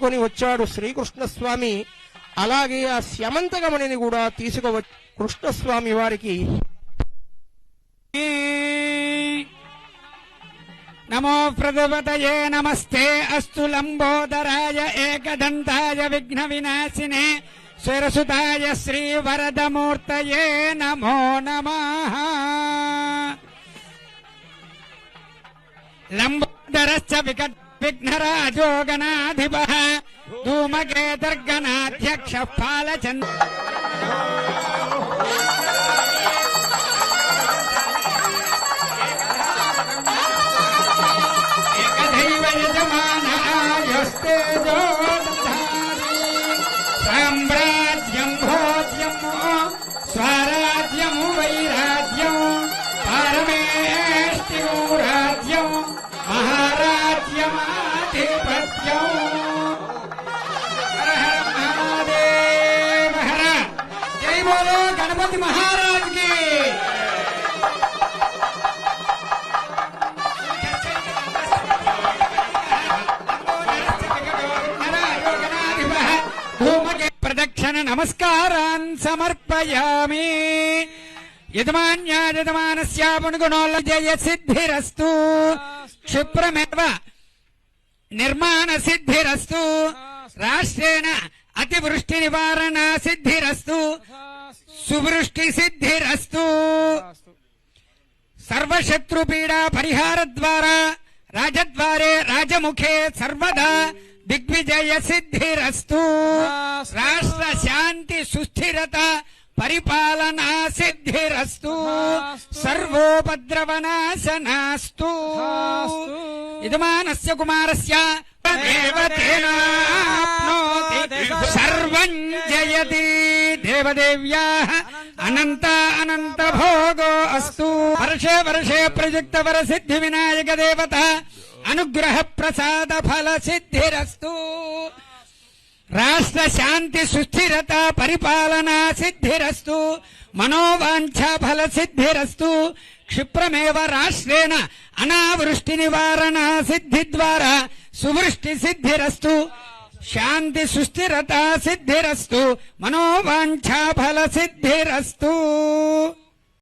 పట్టుకొని వచ్చాడు శ్రీకృష్ణస్వామి. అలాగే ఆ స్యమంతగమణిని కూడా తీసుకువ కృష్ణస్వామి వారికి నమో ప్రజపతయే నమస్తే. అస్తు లంబోదరాయ ఏకదంతాయ విఘ్న వినాశినే. సురసుతాయ శ్రీ వరదమూర్తయే నమో నమ. లంబోదరశ్చ వికట్ విఘ్నరాజోగణాధిప ధూమకేతర్గణాధ్యక్ష పాలచంద్ర సామ్రాజ్యం భోజ్యం స్వరాజ్యం వైరాజ్యం పరమేష్టిం రాజ్యం మహారాజ్యమాధిపత్యం. జై బోలో గణపతి మహారాజ్కి ప్రదక్షిణ నమస్కారాన్ సమర్పయామి. యజమాన్యాయజమానస్యాపునుగుణోల్ల జయ సిద్ధిరస్తు క్షిప్రమేవ నిర్మాణ సిద్ధిరస్తు రాష్ట్రేణ అతివృష్టి నివారణ సిద్ధిరస్తు సువృష్టి సిద్ధిరస్తు. సర్వశత్రుపీడా పరిహార ద్వారా రాజద్వారే రాజముఖే సర్వదా దిగ్విజయ సిద్ధిరస్తు. రాష్ట్ర శాంతి సుస్థిరత పరిపాలనా సిద్ధిరస్తు. సర్వోపద్రవనాశనాస్తు. యజమానస్య కుమారస్య. దేవతేనాప్నోతి. సర్వం జయతి. దేవదేవ్యా అనంత అనంత భోగో అస్తు వర్షే వర్షే ప్రయుక్త వర సిద్ధి వినాయక దేవత అనుగ్రహ ప్రసాద ఫల సిద్ధిరస్తు రాష్ట్ర శాంతి సుస్థిరత పరిపాలన సిద్ధిరస్తు మనోవాంఛ ఫల సిద్ధిరస్తు క్షిప్రమేవ రాష్ట్రేణ అనావృష్టి నివారణ సిద్ధి ద్వారా సువృష్టి సిద్ధిరస్తు శాంతి సుస్థిరత సిద్ధిరస్తు మనోవాంఛ ఫల సిద్ధిరస్తు